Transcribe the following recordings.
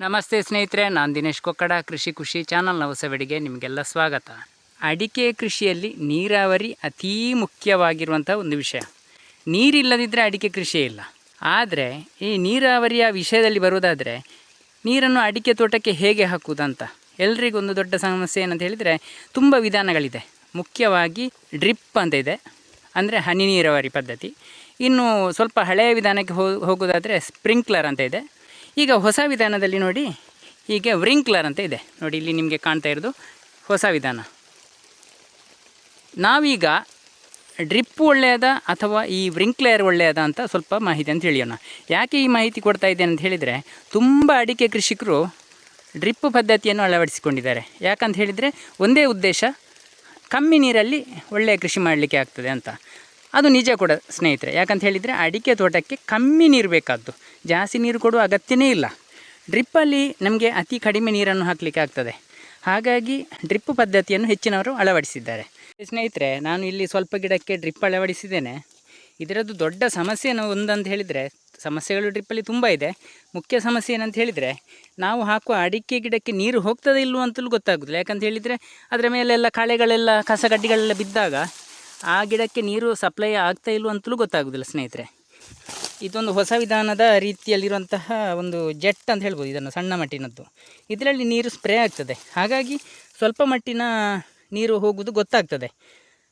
ನಮಸ್ತೆ ಸ್ನೇಹಿತರೆ, ನಾನು ದಿನೇಶ್ ಕೊಕ್ಕಡ, ಕೃಷಿ ಖುಷಿ ಚಾನಲ್ನ ಹೊಸಬಡಿಗೆ ನಿಮಗೆಲ್ಲ ಸ್ವಾಗತ. ಅಡಿಕೆ ಕೃಷಿಯಲ್ಲಿ ನೀರಾವರಿ ಅತೀ ಮುಖ್ಯವಾಗಿರುವಂಥ ಒಂದು ವಿಷಯ. ನೀರಿಲ್ಲದಿದ್ದರೆ ಅಡಿಕೆ ಕೃಷಿ ಇಲ್ಲ. ಆದರೆ, ಈ ನೀರಾವರಿಯ ವಿಷಯದಲ್ಲಿ ಬರುವುದಾದರೆ, ನೀರನ್ನು ಅಡಿಕೆ ತೋಟಕ್ಕೆ ಹೇಗೆ ಹಾಕುವುದಂತ. ಎಲ್ರಿಗೂ ಒಂದು ದೊಡ್ಡ ಸಮಸ್ಯೆ ಏನಂತ ಹೇಳಿದರೆ, ತುಂಬ ವಿಧಾನಗಳಿದೆ. ಮುಖ್ಯವಾಗಿ ಡ್ರಿಪ್ ಅಂತ ಇದೆ. ಅಂದರೆ ಹನಿ ನೀರಾವರಿ ಪದ್ಧತಿ. ಇನ್ನು ಸ್ವಲ್ಪ ಹಳೆಯ ವಿಧಾನಕ್ಕೆ ಹೋಗೋದಾದರೆ ಸ್ಪ್ರಿಂಕ್ಲರ್ ಅಂತ ಇದೆ. ಈಗ ಹೊಸ ವಿಧಾನದಲ್ಲಿ ನೋಡಿ ಹೀಗೆ ವ್ರಿಂಕ್ಲರ್ ಅಂತ ಇದೆ. ನೋಡಿ, ಇಲ್ಲಿ ನಿಮಗೆ ಕಾಣ್ತಾ ಇರೋದು ಹೊಸ ವಿಧಾನ. ನಾವೀಗ ಡ್ರಿಪ್ ಒಳ್ಳೆಯದ ಅಥವಾ ಈ ವ್ರಿಂಕ್ಲೇರ್ ಒಳ್ಳೆಯದ ಅಂತ ಸ್ವಲ್ಪ ಮಾಹಿತಿ ಅಂತ ತಿಳಿಯೋಣ. ಯಾಕೆ ಈ ಮಾಹಿತಿ ಕೊಡ್ತಾ ಇದ್ದೇನೆ ಅಂತ ಹೇಳಿದರೆ, ತುಂಬ ಅಡಿಕೆ ಕೃಷಿಕರು ಡ್ರಿಪ್ ಪದ್ಧತಿಯನ್ನು ಅಳವಡಿಸಿಕೊಂಡಿದ್ದಾರೆ. ಯಾಕಂತ ಹೇಳಿದರೆ, ಒಂದೇ ಉದ್ದೇಶ, ಕಮ್ಮಿ ನೀರಲ್ಲಿ ಒಳ್ಳೆಯ ಕೃಷಿ ಮಾಡಲಿಕ್ಕೆ ಆಗ್ತದೆ ಅಂತ. ಅದು ನಿಜ ಕೂಡ, ಸ್ನೇಹಿತರೆ. ಯಾಕಂತ ಹೇಳಿದರೆ ಅಡಿಕೆ ತೋಟಕ್ಕೆ ಕಮ್ಮಿ ನೀರು ಬೇಕಾದ್ದು. ಜಾಸ್ತಿ ನೀರು ಕೊಡುವ ಅಗತ್ಯನೇ ಇಲ್ಲ. ಡ್ರಿಪ್ಪಲ್ಲಿ ನಮಗೆ ಅತಿ ಕಡಿಮೆ ನೀರನ್ನು ಹಾಕಲಿಕ್ಕೆ ಆಗ್ತದೆ. ಹಾಗಾಗಿ ಡ್ರಿಪ್ ಪದ್ಧತಿಯನ್ನು ಹೆಚ್ಚಿನವರು ಅಳವಡಿಸಿದ್ದಾರೆ. ಸ್ನೇಹಿತರೆ, ನಾನು ಇಲ್ಲಿ ಸ್ವಲ್ಪ ಗಿಡಕ್ಕೆ ಡ್ರಿಪ್ ಅಳವಡಿಸಿದ್ದೇನೆ. ಇದರದ್ದು ದೊಡ್ಡ ಸಮಸ್ಯೆ ಒಂದಂತ ಹೇಳಿದರೆ, ಸಮಸ್ಯೆಗಳು ಡ್ರಿಪ್ಪಲ್ಲಿ ತುಂಬ ಇದೆ. ಮುಖ್ಯ ಸಮಸ್ಯೆ ಏನಂತ ಹೇಳಿದರೆ, ನಾವು ಹಾಕುವ ಅಡಿಕೆ ಗಿಡಕ್ಕೆ ನೀರು ಹೋಗ್ತದೆ ಇಲ್ಲವೋ ಅಂತಲೂ ಯಾಕಂತ ಹೇಳಿದರೆ, ಅದರ ಮೇಲೆಲ್ಲ ಕಳೆಗಳೆಲ್ಲ, ಕಸಗಡ್ಡಿಗಳೆಲ್ಲ ಬಿದ್ದಾಗ ಆ ಗಿಡಕ್ಕೆ ನೀರು ಸಪ್ಲೈ ಆಗ್ತಾ ಇಲ್ವೋ ಅಂತಲೂ ಗೊತ್ತಾಗೋದಿಲ್ಲ ಸ್ನೇಹಿತರೆ. ಇದೊಂದು ಹೊಸ ವಿಧಾನದ ರೀತಿಯಲ್ಲಿರುವಂತಹ ಒಂದು ಜೆಟ್ ಅಂತ ಹೇಳ್ಬೋದು ಇದನ್ನು, ಸಣ್ಣ ಮಟ್ಟಿನದ್ದು. ಇದರಲ್ಲಿ ನೀರು ಸ್ಪ್ರೇ ಆಗ್ತದೆ. ಹಾಗಾಗಿ ಸ್ವಲ್ಪ ಮಟ್ಟಿನ ನೀರು ಹೋಗುವುದು ಗೊತ್ತಾಗ್ತದೆ.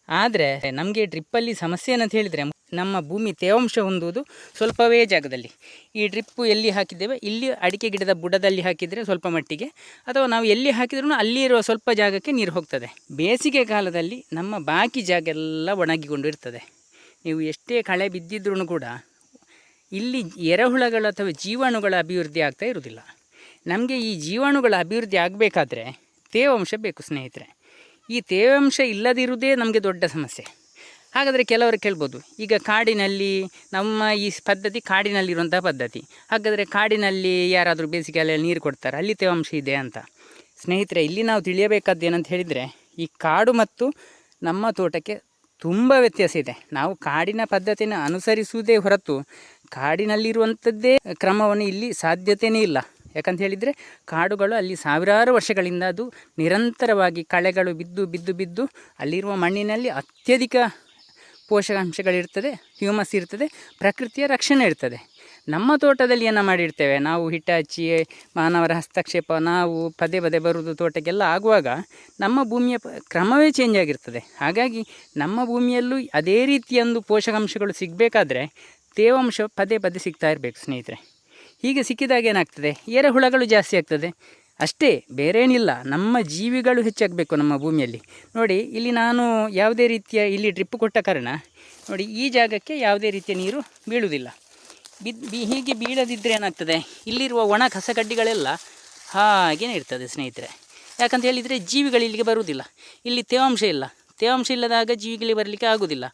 ಆದರೆ ನಮಗೆ ಟ್ರಿಪ್ಪಲ್ಲಿ ಸಮಸ್ಯೆ ಏನಂತ ಹೇಳಿದರೆ ನಮ್ಮ ಭೂಮಿ ತೇವಾಂಶ ಹೊಂದುವುದು ಸ್ವಲ್ಪವೇ ಜಾಗದಲ್ಲಿ. ಈ ಡ್ರಿಪ್ಪು ಎಲ್ಲಿ ಹಾಕಿದ್ದೇವೆ? ಇಲ್ಲಿ ಅಡಿಕೆ ಗಿಡದ ಬುಡದಲ್ಲಿ ಹಾಕಿದರೆ ಸ್ವಲ್ಪ ಮಟ್ಟಿಗೆ. ಅಥವಾ ನಾವು ಎಲ್ಲಿ ಹಾಕಿದ್ರೂ ಅಲ್ಲಿ ಇರುವ ಸ್ವಲ್ಪ ಜಾಗಕ್ಕೆ ನೀರು ಹೋಗ್ತದೆ. ಬೇಸಿಗೆ ಕಾಲದಲ್ಲಿ ನಮ್ಮ ಬಾಕಿ ಜಾಗ ಎಲ್ಲ ಒಣಗಿಕೊಂಡು ಇರ್ತದೆ. ನೀವು ಎಷ್ಟೇ ಕಳೆ ಬಿದ್ದಿದ್ರೂ ಕೂಡ ಇಲ್ಲಿ ಎರೆಹುಳಗಳು ಅಥವಾ ಜೀವಾಣುಗಳ ಅಭಿವೃದ್ಧಿ ಆಗ್ತಾ ಇರುವುದಿಲ್ಲ. ನಮಗೆ ಈ ಜೀವಾಣುಗಳ ಅಭಿವೃದ್ಧಿ ಆಗಬೇಕಾದ್ರೆ ತೇವಾಂಶ ಬೇಕು ಸ್ನೇಹಿತರೆ. ಈ ತೇವಾಂಶ ಇಲ್ಲದಿರುವುದೇ ನಮಗೆ ದೊಡ್ಡ ಸಮಸ್ಯೆ. ಹಾಗಾದರೆ ಕೆಲವರು ಕೇಳ್ಬೋದು, ಈಗ ಕಾಡಿನಲ್ಲಿ ನಮ್ಮ ಈ ಪದ್ಧತಿ ಕಾಡಿನಲ್ಲಿರುವಂಥ ಪದ್ಧತಿ. ಹಾಗಾದರೆ ಕಾಡಿನಲ್ಲಿ ಯಾರಾದರೂ ಬೇಸಿಗೆಯಲ್ಲಿ ನೀರು ಕೊಡ್ತಾರೆ, ಅಲ್ಲಿ ತೇವಾಂಶ ಇದೆ ಅಂತ. ಸ್ನೇಹಿತರೆ, ಇಲ್ಲಿ ನಾವು ತಿಳಿಯಬೇಕಾದ್ದು ಏನಂತ ಹೇಳಿದರೆ, ಈ ಕಾಡು ಮತ್ತು ನಮ್ಮ ತೋಟಕ್ಕೆ ತುಂಬ ವ್ಯತ್ಯಾಸ ಇದೆ. ನಾವು ಕಾಡಿನ ಪದ್ಧತಿಯನ್ನು ಅನುಸರಿಸುವುದೇ ಹೊರತು ಕಾಡಿನಲ್ಲಿರುವಂಥದ್ದೇ ಕ್ರಮವನ್ನು ಇಲ್ಲಿ ಸಾಧ್ಯತೆಯೇ ಇಲ್ಲ. ಯಾಕಂತ ಹೇಳಿದರೆ, ಕಾಡುಗಳು ಅಲ್ಲಿ ಸಾವಿರಾರು ವರ್ಷಗಳಿಂದ ಅದು ನಿರಂತರವಾಗಿ ಕಳೆಗಳು ಬಿದ್ದು ಬಿದ್ದು ಬಿದ್ದು, ಅಲ್ಲಿರುವ ಮಣ್ಣಿನಲ್ಲಿ ಅತ್ಯಧಿಕ ಪೋಷಕಾಂಶಗಳಿರ್ತದೆ, ಹ್ಯೂಮಸ್ ಇರ್ತದೆ, ಪ್ರಕೃತಿಯ ರಕ್ಷಣೆ ಇರ್ತದೆ. ನಮ್ಮ ತೋಟದಲ್ಲಿ ಏನು ಮಾಡಿರ್ತೇವೆ. ನಾವು ಹಿಟಾಚಿ, ಮಾನವರ ಹಸ್ತಕ್ಷೇಪ, ನಾವು ಪದೇ ಪದೇ ಬರುವುದು ತೋಟಕ್ಕೆಲ್ಲ ಆಗುವಾಗ ನಮ್ಮ ಭೂಮಿಯ ಕ್ರಮವೇ ಚೇಂಜ್ ಆಗಿರ್ತದೆ. ಹಾಗಾಗಿ ನಮ್ಮ ಭೂಮಿಯಲ್ಲೂ ಅದೇ ರೀತಿಯೊಂದು ಪೋಷಕಾಂಶಗಳು ಸಿಗಬೇಕಾದ್ರೆ ತೇವಾಂಶ ಪದೇ ಪದೇ ಸಿಗ್ತಾ ಇರಬೇಕು ಸ್ನೇಹಿತರೆ. ಹೀಗೆ ಸಿಕ್ಕಿದಾಗ ಏನಾಗ್ತದೆ? ಎರೆಹುಳಗಳು ಜಾಸ್ತಿ ಆಗ್ತದೆ. ಅಷ್ಟೇ, ಬೇರೇನಿಲ್ಲ. ನಮ್ಮ ಜೀವಿಗಳು ಹೆಚ್ಚಾಗಬೇಕು ನಮ್ಮ ಭೂಮಿಯಲ್ಲಿ. ನೋಡಿ, ಇಲ್ಲಿ ನಾನು ಯಾವುದೇ ರೀತಿಯ ಇಲ್ಲಿ ಡ್ರಿಪ್ ಕೊಟ್ಟ ಕಾರಣ, ನೋಡಿ, ಈ ಜಾಗಕ್ಕೆ ಯಾವುದೇ ರೀತಿಯ ನೀರು ಬೀಳುವುದಿಲ್ಲ. ಬಿದ್ದು ಬಿ, ಹೀಗೆ ಬೀಳದಿದ್ದರೆ ಏನಾಗ್ತದೆ? ಇಲ್ಲಿರುವ ಒಣ ಕಸಗಡ್ಡಿಗಳೆಲ್ಲ ಹಾಗೇ ಇರ್ತದೆ ಸ್ನೇಹಿತರೆ. ಯಾಕಂತ ಹೇಳಿದರೆ ಜೀವಿಗಳು ಇಲ್ಲಿಗೆ ಬರುವುದಿಲ್ಲ. ಇಲ್ಲಿ ತೇವಾಂಶ ಇಲ್ಲ. ತೇವಾಂಶ ಇಲ್ಲದಾಗ ಜೀವಿಗಳಿಗೆ ಬರಲಿಕ್ಕೆ ಆಗುವುದಿಲ್ಲ.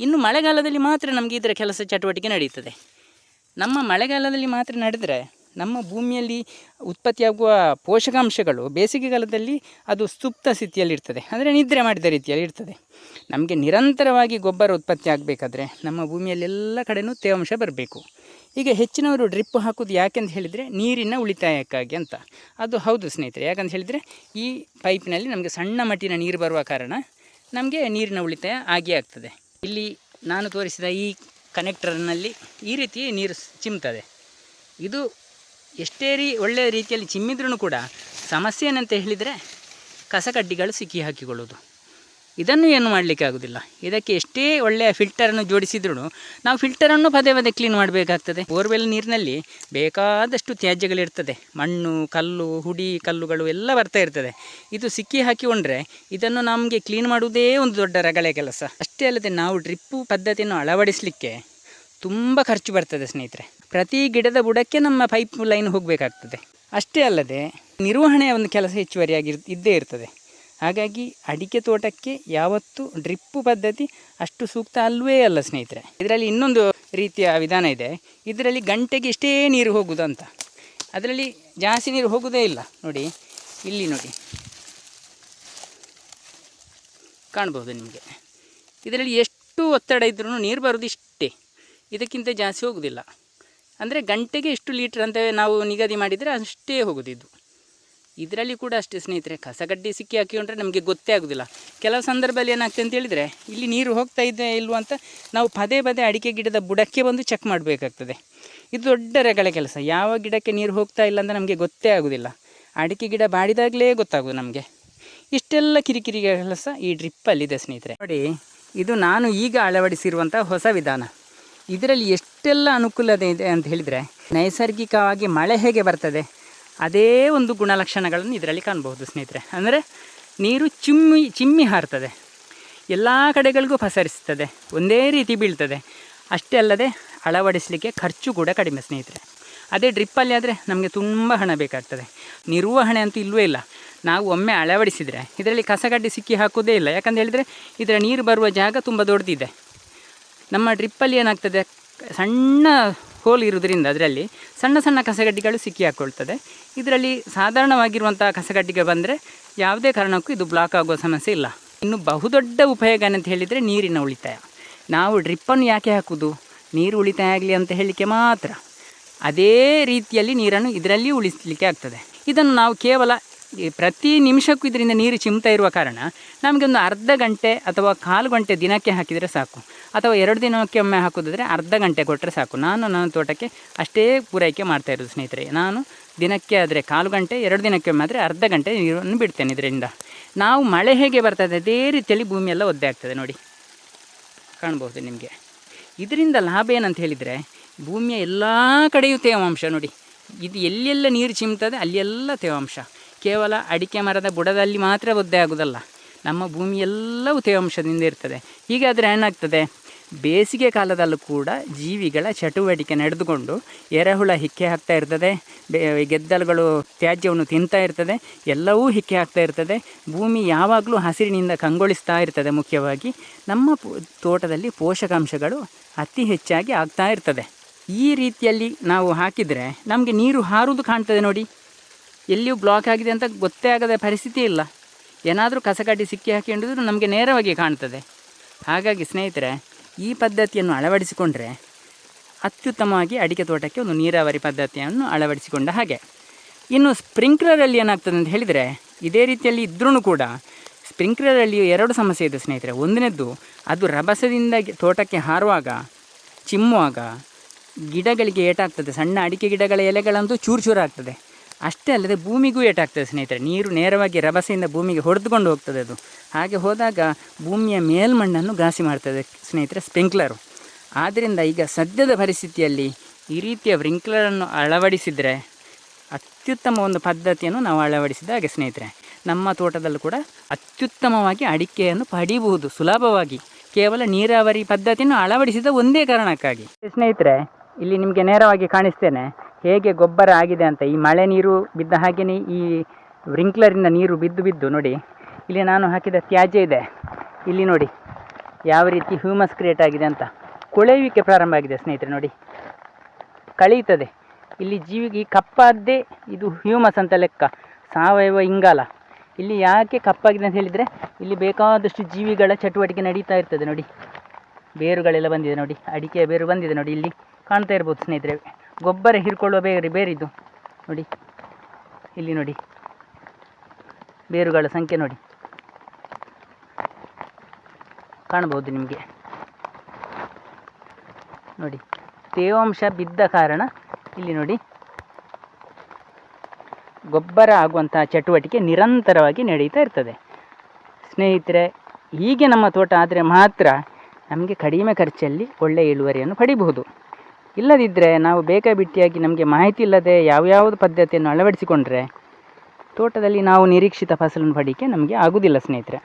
ಇನ್ನು ಮಳೆಗಾಲದಲ್ಲಿ ಮಾತ್ರ ನಮಗೆ ಇದರ ಕೆಲಸ ಚಟುವಟಿಕೆ ನಡೆಯುತ್ತದೆ. ನಮ್ಮ ಮಳೆಗಾಲದಲ್ಲಿ ಮಾತ್ರ ನಡೆದರೆ ನಮ್ಮ ಭೂಮಿಯಲ್ಲಿ ಉತ್ಪತ್ತಿಯಾಗುವ ಪೋಷಕಾಂಶಗಳು ಬೇಸಿಗೆಗಾಲದಲ್ಲಿ ಅದು ಸುಪ್ತ ಸ್ಥಿತಿಯಲ್ಲಿರ್ತದೆ. ಅಂದರೆ ನಿದ್ರೆ ಮಾಡಿದ ರೀತಿಯಲ್ಲಿ ಇರ್ತದೆ ನಮಗೆ ನಿರಂತರವಾಗಿ ಗೊಬ್ಬರ ಉತ್ಪತ್ತಿ ಆಗಬೇಕಾದ್ರೆ ನಮ್ಮ ಭೂಮಿಯಲ್ಲಿ ಎಲ್ಲ ಕಡೆಯೂ ತೇವಾಂಶ ಬರಬೇಕು. ಈಗ ಹೆಚ್ಚಿನವರು ಡ್ರಿಪ್ ಹಾಕೋದು ಯಾಕೆಂತ ಹೇಳಿದರೆ ನೀರಿನ ಉಳಿತಾಯಕ್ಕಾಗಿ ಅಂತ. ಅದು ಹೌದು ಸ್ನೇಹಿತರೆ. ಯಾಕಂತ ಹೇಳಿದರೆ ಈ ಪೈಪ್ನಲ್ಲಿ ನಮಗೆ ಸಣ್ಣ ಮಟ್ಟಿನ ನೀರು ಬರುವ ಕಾರಣ ನಮಗೆ ನೀರಿನ ಉಳಿತಾಯ ಆಗೇ ಆಗ್ತದೆ. ಇಲ್ಲಿ ನಾನು ತೋರಿಸಿದ ಈ ಕನೆಕ್ಟರ್ನಲ್ಲಿ ಈ ರೀತಿ ನೀರು ಚಿಮ್ತದೆ. ಇದು ಎಷ್ಟೇ ರೀ ಒಳ್ಳೆಯ ರೀತಿಯಲ್ಲಿ ಚಿಮ್ಮಿದ್ರೂ ಕೂಡ ಸಮಸ್ಯೆ ಏನಂತ ಹೇಳಿದರೆ ಕಸಕಡ್ಡಿಗಳು ಸಿಕ್ಕಿ ಹಾಕಿಕೊಳ್ಳೋದು. ಇದನ್ನು ಏನು ಮಾಡಲಿಕ್ಕೆ ಆಗೋದಿಲ್ಲ. ಇದಕ್ಕೆ ಎಷ್ಟೇ ಒಳ್ಳೆಯ ಫಿಲ್ಟರನ್ನು ಜೋಡಿಸಿದ್ರೂ ನಾವು ಫಿಲ್ಟರನ್ನು ಪದೇ ಪದೇ ಕ್ಲೀನ್ ಮಾಡಬೇಕಾಗ್ತದೆ. ಬೋರ್ವೆಲ್ ನೀರಿನಲ್ಲಿ ಬೇಕಾದಷ್ಟು ತ್ಯಾಜ್ಯಗಳಿರ್ತದೆ. ಮಣ್ಣು, ಕಲ್ಲು, ಹುಡಿ, ಕಲ್ಲುಗಳು ಎಲ್ಲ ಬರ್ತಾ ಇರ್ತದೆ. ಇದು ಸಿಕ್ಕಿ ಹಾಕಿಕೊಂಡ್ರೆ ಇದನ್ನು ನಮಗೆ ಕ್ಲೀನ್ ಮಾಡುವುದೇ ಒಂದು ದೊಡ್ಡ ರಗಳೆ ಕೆಲಸ. ಅಷ್ಟೇ ಅಲ್ಲದೆ ನಾವು ಡ್ರಿಪ್ಪು ಪದ್ಧತಿಯನ್ನು ಅಳವಡಿಸಲಿಕ್ಕೆ ತುಂಬ ಖರ್ಚು ಬರ್ತದೆ ಸ್ನೇಹಿತರೆ. ಪ್ರತಿ ಗಿಡದ ಬುಡಕ್ಕೆ ನಮ್ಮ ಪೈಪ್ ಲೈನ್ ಹೋಗಬೇಕಾಗ್ತದೆ. ಅಷ್ಟೇ ಅಲ್ಲದೆ ನಿರ್ವಹಣೆಯ ಒಂದು ಕೆಲಸ ಹೆಚ್ಚುವರಿಯಾಗಿ ಇದ್ದೇ ಇರ್ತದೆ. ಹಾಗಾಗಿ ಅಡಿಕೆ ತೋಟಕ್ಕೆ ಯಾವತ್ತೂ ಡ್ರಿಪ್ಪು ಪದ್ಧತಿ ಅಷ್ಟು ಸೂಕ್ತ ಅಲ್ವೇ ಅಲ್ಲ ಸ್ನೇಹಿತರೆ. ಇದರಲ್ಲಿ ಇನ್ನೊಂದು ರೀತಿಯ ವಿಧಾನ ಇದೆ. ಇದರಲ್ಲಿ ಗಂಟೆಗೆ ಇಷ್ಟೇ ನೀರು ಹೋಗುವುದು ಅಂತ. ಅದರಲ್ಲಿ ಜಾಸ್ತಿ ನೀರು ಹೋಗುವುದೇ ಇಲ್ಲ. ನೋಡಿ, ಇಲ್ಲಿ ನೋಡಿ. ಕಾಣ್ಬೋದು ನಿಮಗೆ. ಇದರಲ್ಲಿ ಎಷ್ಟು ಒತ್ತಡ ಇದ್ರೂ ನೀರು ಬರೋದು ಇಷ್ಟೇ ಇದಕ್ಕಿಂತ ಜಾಸ್ತಿ ಹೋಗುವುದಿಲ್ಲ ಅಂದರೆ ಗಂಟೆಗೆ ಎಷ್ಟು ಲೀಟ್ರ್ ಅಂತ ನಾವು ನಿಗದಿ ಮಾಡಿದರೆ ಅಷ್ಟೇ ಹೋಗೋದಿದ್ದು. ಇದರಲ್ಲಿ ಕೂಡ ಅಷ್ಟೇ ಸ್ನೇಹಿತರೆ ಕಸಗಡ್ಡೆ ಸಿಕ್ಕಿ ಹಾಕಿಕೊಂಡ್ರೆ ನಮಗೆ ಗೊತ್ತೇ ಆಗೋದಿಲ್ಲ. ಕೆಲವು ಸಂದರ್ಭದಲ್ಲಿ ಏನಾಗ್ತದೆ ಅಂತ ಹೇಳಿದರೆ, ಇಲ್ಲಿ ನೀರು ಹೋಗ್ತಾ ಇದೆ ಇಲ್ವ ಅಂತ ನಾವು ಪದೇ ಪದೇ ಅಡಿಕೆ ಗಿಡದ ಬುಡಕ್ಕೆ ಬಂದು ಚೆಕ್ ಮಾಡಬೇಕಾಗ್ತದೆ. ಇದು ದೊಡ್ಡ ರಗಳೆ ಕೆಲಸ. ಯಾವ ಗಿಡಕ್ಕೆ ನೀರು ಹೋಗ್ತಾ ಇಲ್ಲ ಅಂತ ನಮಗೆ ಗೊತ್ತೇ ಆಗೋದಿಲ್ಲ. ಅಡಿಕೆ ಗಿಡ ಬಾಡಿದಾಗಲೇ ಗೊತ್ತಾಗೋದು ನಮಗೆ. ಇಷ್ಟೆಲ್ಲ ಕಿರಿಕಿರಿ ಕೆಲಸ ಈ ಡ್ರಿಪ್ಪಲ್ಲಿದೆ ಸ್ನೇಹಿತರೆ. ನೋಡಿ, ಇದು ನಾನು ಈಗ ಅಳವಡಿಸಿರುವಂಥ ಹೊಸ ವಿಧಾನ. ಇದರಲ್ಲಿ ಎಷ್ಟೆಲ್ಲ ಅನುಕೂಲತೆ ಇದೆ ಅಂತ ಹೇಳಿದರೆ, ನೈಸರ್ಗಿಕವಾಗಿ ಮಳೆ ಹೇಗೆ ಬರ್ತದೆ, ಅದೇ ಒಂದು ಗುಣಲಕ್ಷಣಗಳನ್ನು ಇದರಲ್ಲಿ ಕಾಣಬಹುದು ಸ್ನೇಹಿತರೆ. ಅಂದರೆ ನೀರು ಚಿಮ್ಮಿ ಚಿಮ್ಮಿ ಹಾರ್ತದೆ. ಎಲ್ಲ ಕಡೆಗಳಿಗೂ ಪಸರಿಸ್ತದೆ, ಒಂದೇ ರೀತಿ ಬೀಳ್ತದೆ. ಅಷ್ಟೇ ಅಲ್ಲದೆ ಅಳವಡಿಸಲಿಕ್ಕೆ ಖರ್ಚು ಕೂಡ ಕಡಿಮೆ ಸ್ನೇಹಿತರೆ. ಅದೇ ಡ್ರಿಪ್ಪಲ್ಲಿ ಆದರೆ ನಮಗೆ ತುಂಬ ಹಣ ಬೇಕಾಗ್ತದೆ. ನಿರ್ವಹಣೆ ಅಂತೂ ಇಲ್ಲವೇ ಇಲ್ಲ. ನಾವು ಒಮ್ಮೆ ಅಳವಡಿಸಿದರೆ, ಇದರಲ್ಲಿ ಕಸಗಡ್ಡೆ ಸಿಕ್ಕಿ ಹಾಕೋದೇ ಇಲ್ಲ. ಯಾಕಂತ ಹೇಳಿದರೆ, ಇದರ ನೀರು ಬರುವ ಜಾಗ ತುಂಬ ದೊಡ್ಡದಿದೆ. ನಮ್ಮ ಡ್ರಿಪ್ಪಲ್ಲಿ ಏನಾಗ್ತದೆ, ಸಣ್ಣ ಹೋಲ್ ಇರುವುದರಿಂದ ಅದರಲ್ಲಿ ಸಣ್ಣ ಸಣ್ಣ ಕಸಗಡ್ಡಿಗಳು ಸಿಕ್ಕಿ ಹಾಕ್ಕೊಳ್ತದೆ ಇದರಲ್ಲಿ ಸಾಧಾರಣವಾಗಿರುವಂಥ ಕಸಗಡ್ಡಿಗೆ ಬಂದರೆ ಯಾವುದೇ ಕಾರಣಕ್ಕೂ ಇದು ಬ್ಲಾಕ್ ಆಗುವ ಸಮಸ್ಯೆ ಇಲ್ಲ. ಇನ್ನು ಬಹುದೊಡ್ಡ ಉಪಯೋಗ ಅಂತ ಹೇಳಿದರೆ ನೀರಿನ ಉಳಿತಾಯ. ನಾವು ಡ್ರಿಪ್ಪನ್ನು ಯಾಕೆ ಹಾಕುವುದು ನೀರು ಉಳಿತಾಯ ಆಗಲಿ ಅಂತ ಹೇಳಲಿಕ್ಕೆ ಮಾತ್ರ. ಅದೇ ರೀತಿಯಲ್ಲಿ ನೀರನ್ನು ಇದರಲ್ಲಿ ಉಳಿಸಲಿಕ್ಕೆ ಆಗ್ತದೆ. ಇದನ್ನು ನಾವು ಕೇವಲ ಈ ಪ್ರತಿ ನಿಮಿಷಕ್ಕೂ ಇದರಿಂದ ನೀರು ಚಿಮ್ತಾ ಇರುವ ಕಾರಣ ನಮಗೆ ಒಂದು ಅರ್ಧ ಗಂಟೆ ಅಥವಾ ಕಾಲು ಗಂಟೆ ದಿನಕ್ಕೆ ಹಾಕಿದರೆ ಸಾಕು. ಅಥವಾ ಎರಡು ದಿನಕ್ಕೆ ಒಮ್ಮೆ ಹಾಕೋದಾದರೆ ಅರ್ಧ ಗಂಟೆ ಕೊಟ್ಟರೆ ಸಾಕು. ನಾನು ನನ್ನ ತೋಟಕ್ಕೆ ಅಷ್ಟೇ ಪೂರೈಕೆ ಮಾಡ್ತಾ ಇರೋದು ಸ್ನೇಹಿತರೆ. ನಾನು ದಿನಕ್ಕೆ ಆದರೆ ಕಾಲು ಗಂಟೆ, ಎರಡು ದಿನಕ್ಕೆ ಆದರೆ ಅರ್ಧ ಗಂಟೆ ನೀರನ್ನು ಬಿಡ್ತೇನೆ ಇದರಿಂದ. ನಾವು ಮಳೆ ಹೇಗೆ ಬರ್ತದೆ ಅದೇ ರೀತಿಯಲ್ಲಿ ಭೂಮಿಯೆಲ್ಲ ಒದ್ದೆ ಆಗ್ತದೆ ನೋಡಿ. ಕಾಣ್ಬೋದು ನಿಮಗೆ. ಇದರಿಂದ ಲಾಭ ಏನಂತ ಹೇಳಿದರೆ ಭೂಮಿಯ ಎಲ್ಲ ಕಡೆಯೂ ತೇವಾಂಶ ನೋಡಿ. ಇದು ಎಲ್ಲೆಲ್ಲ ನೀರು ಚಿಮ್ತದೆ ಅಲ್ಲೆಲ್ಲ ತೇವಾಂಶ. ಕೇವಲ ಅಡಿಕೆ ಮರದ ಬುಡದಲ್ಲಿ ಮಾತ್ರ ಒದ್ದೆ ಆಗೋದಲ್ಲ ನಮ್ಮ ಭೂಮಿ ಎಲ್ಲವೂ ತೇವಾಂಶದಿಂದ ಇರ್ತದೆ. ಹೀಗಾದರೆ ಏನಾಗ್ತದೆ? ಬೇಸಿಗೆ ಕಾಲದಲ್ಲೂ ಕೂಡ ಜೀವಿಗಳ ಚಟುವಟಿಕೆ ನಡೆದುಕೊಂಡು ಎರೆಹುಳ ಹಿಕ್ಕೆ ಹಾಕ್ತಾ ಇರ್ತದೆ ಗೆದ್ದಲುಗಳು ತ್ಯಾಜ್ಯವನ್ನು ತಿಂತಾ ಇರ್ತದೆ, ಎಲ್ಲವೂ ಹಿಕ್ಕೆ ಹಾಕ್ತಾ ಇರ್ತದೆ. ಭೂಮಿ ಯಾವಾಗಲೂ ಹಸಿರಿನಿಂದ ಕಂಗೊಳಿಸ್ತಾ ಇರ್ತದೆ ಮುಖ್ಯವಾಗಿ. ನಮ್ಮ ತೋಟದಲ್ಲಿ ಪೋಷಕಾಂಶಗಳು ಅತಿ ಹೆಚ್ಚಾಗಿ ಆಗ್ತಾ ಇರ್ತದೆ. ಈ ರೀತಿಯಲ್ಲಿ ನಾವು ಹಾಕಿದರೆ ನಮಗೆ ನೀರು ಹಾರುವುದು ಕಾಣ್ತದೆ ನೋಡಿ. ಎಲ್ಲಿಯೂ ಬ್ಲಾಕ್ ಆಗಿದೆ ಅಂತ ಗೊತ್ತೇ ಆಗದ ಪರಿಸ್ಥಿತಿ ಇಲ್ಲ. ಏನಾದರೂ ಕಸಕಡ್ಡಿ ಸಿಕ್ಕಿ ಹಾಕಿಕೊಂಡಿದ್ರು ನಮಗೆ ನೇರವಾಗಿ ಕಾಣ್ತದೆ. ಹಾಗಾಗಿ ಸ್ನೇಹಿತರೆ, ಈ ಪದ್ಧತಿಯನ್ನು ಅಳವಡಿಸಿಕೊಂಡ್ರೆ ಅತ್ಯುತ್ತಮವಾಗಿ ಅಡಿಕೆ ತೋಟಕ್ಕೆ ಒಂದು ನೀರಾವರಿ ಪದ್ಧತಿಯನ್ನು ಅಳವಡಿಸಿಕೊಂಡ ಹಾಗೆ. ಇನ್ನು ಸ್ಪ್ರಿಂಕ್ಲರಲ್ಲಿ ಏನಾಗ್ತದೆ ಅಂತ ಹೇಳಿದರೆ, ಇದೇ ರೀತಿಯಲ್ಲಿ ಇದ್ರೂ ಕೂಡ ಸ್ಪ್ರಿಂಕ್ಲರಲ್ಲಿ ಎರಡು ಸಮಸ್ಯೆ ಇದೆ ಸ್ನೇಹಿತರೆ. ಒಂದನೇದ್ದು, ಅದು ರಭಸದಿಂದ ತೋಟಕ್ಕೆ ಹಾರುವಾಗ, ಚಿಮ್ಮುವಾಗ ಗಿಡಗಳಿಗೆ ಏಟಾಗ್ತದೆ. ಸಣ್ಣ ಅಡಿಕೆ ಗಿಡಗಳ ಎಲೆಗಳಂತೂ ಚೂರು ಚೂರು ಆಗ್ತದೆ. ಅಷ್ಟೇ ಅಲ್ಲದೆ ಭೂಮಿಗೂ ಏಟಾಗ್ತದೆ ಸ್ನೇಹಿತರೆ. ನೀರು ನೇರವಾಗಿ ರಭಸೆಯಿಂದ ಭೂಮಿಗೆ ಹೊಡೆದುಕೊಂಡು ಹೋಗ್ತದೆ ಅದು. ಹಾಗೆ ಹೋದಾಗ ಭೂಮಿಯ ಮೇಲ್ಮಣ್ಣನ್ನು ಘಾಸಿ ಮಾಡ್ತದೆ ಸ್ನೇಹಿತರೆ ಸ್ಪ್ರಿಂಕ್ಲರು ಆದ್ದರಿಂದ ಈಗ ಸದ್ಯದ ಪರಿಸ್ಥಿತಿಯಲ್ಲಿ ಈ ರೀತಿಯ ಸ್ಪ್ರಿಂಕ್ಲರನ್ನು ಅಳವಡಿಸಿದರೆ ಅತ್ಯುತ್ತಮ ಒಂದು ಪದ್ಧತಿಯನ್ನು ನಾವು ಅಳವಡಿಸಿದ ಹಾಗೆ ಸ್ನೇಹಿತರೆ. ನಮ್ಮ ತೋಟದಲ್ಲೂ ಕೂಡ ಅತ್ಯುತ್ತಮವಾಗಿ ಅಡಿಕೆಯನ್ನು ಪಡೀಬಹುದು, ಸುಲಭವಾಗಿ. ಕೇವಲ ನೀರಾವರಿ ಪದ್ಧತಿಯನ್ನು ಅಳವಡಿಸಿದ ಒಂದೇ ಕಾರಣಕ್ಕಾಗಿ. ಸ್ನೇಹಿತರೆ, ಇಲ್ಲಿ ನಿಮಗೆ ನೇರವಾಗಿ ಕಾಣಿಸ್ತೇನೆ. ಹೇಗೆ ಗೊಬ್ಬರ ಆಗಿದೆ ಅಂತ, ಈ ಮಳೆ ನೀರು ಬಿದ್ದ ಹಾಗೆಯೇ ಈ ವ್ರಿಂಕ್ಲರಿಂದ ನೀರು ಬಿದ್ದು ಬಿದ್ದು ನೋಡಿ. ಇಲ್ಲಿ ನಾನು ಹಾಕಿದ ತ್ಯಾಜ್ಯ ಇದೆ. ಇಲ್ಲಿ ನೋಡಿ ಯಾವ ರೀತಿ ಹ್ಯೂಮಸ್ ಕ್ರಿಯೇಟ್ ಆಗಿದೆ ಅಂತ. ಕೊಳೆಯುವಿಕೆ ಪ್ರಾರಂಭ ಆಗಿದೆ ಸ್ನೇಹಿತರೆ ನೋಡಿ. ಕಳೆಯುತ್ತದೆ. ಇಲ್ಲಿ ಜೀವಿಗೆ ಕಪ್ಪಾದ್ದೇ ಇದು ಹ್ಯೂಮಸ್ ಅಂತ ಲೆಕ್ಕ. ಸಾವಯವ ಇಂಗಾಲ. ಇಲ್ಲಿ ಯಾಕೆ ಕಪ್ಪಾಗಿದೆ ಅಂತ ಹೇಳಿದರೆ, ಇಲ್ಲಿ ಬೇಕಾದಷ್ಟು ಜೀವಿಗಳ ಚಟುವಟಿಕೆ ನಡೀತಾ ಇರ್ತದೆ ನೋಡಿ. ಬೇರುಗಳೆಲ್ಲ ಬಂದಿದೆ ನೋಡಿ. ಅಡಿಕೆಯ ಬೇರು ಬಂದಿದೆ ನೋಡಿ. ಇಲ್ಲಿ ಕಾಣ್ತಾ ಇರ್ಬೋದು ಸ್ನೇಹಿತರೆ. ಗೊಬ್ಬರ ಹೀರ್ಕೊಳ್ಳುವ ಬೇರೆ ಬೇರಿದು. ನೋಡಿ. ಇಲ್ಲಿ ನೋಡಿ. ಬೇರುಗಳ ಸಂಖ್ಯೆ ನೋಡಿ. ಕಾಣಬಹುದು ನಿಮಗೆ. ನೋಡಿ. ತೇವಾಂಶ ಬಿದ್ದ ಕಾರಣ ಇಲ್ಲಿ ನೋಡಿ. ಗೊಬ್ಬರ ಆಗುವಂತಹ ಚಟುವಟಿಕೆ ನಿರಂತರವಾಗಿ ನಡೀತಾ ಇರ್ತದೆ. ಸ್ನೇಹಿತರೆ, ಹೀಗೆ ನಮ್ಮ ತೋಟ ಆದರೆ ಮಾತ್ರ ನಮಗೆ ಕಡಿಮೆ ಖರ್ಚಲ್ಲಿ ಒಳ್ಳೆಯ ಇಳುವರಿಯನ್ನು ಪಡಿಬಹುದು. ಇಲ್ಲದಿದ್ದರೆ ನಾವು ಬೇಕಾಬಿಟ್ಟಿಯಾಗಿ ನಮಗೆ ಮಾಹಿತಿ ಇಲ್ಲದೆ ಯಾವ್ಯಾವ ಪದ್ಧತಿಯನ್ನು ಅಳವಡಿಸಿಕೊಂಡ್ರೆ, ತೋಟದಲ್ಲಿ ನಾವು ನಿರೀಕ್ಷಿತ ಫಸಲನ್ನು ಪಡೀಲಿಕ್ಕೆ ನಮಗೆ ಆಗುವುದಿಲ್ಲ ಸ್ನೇಹಿತರೆ.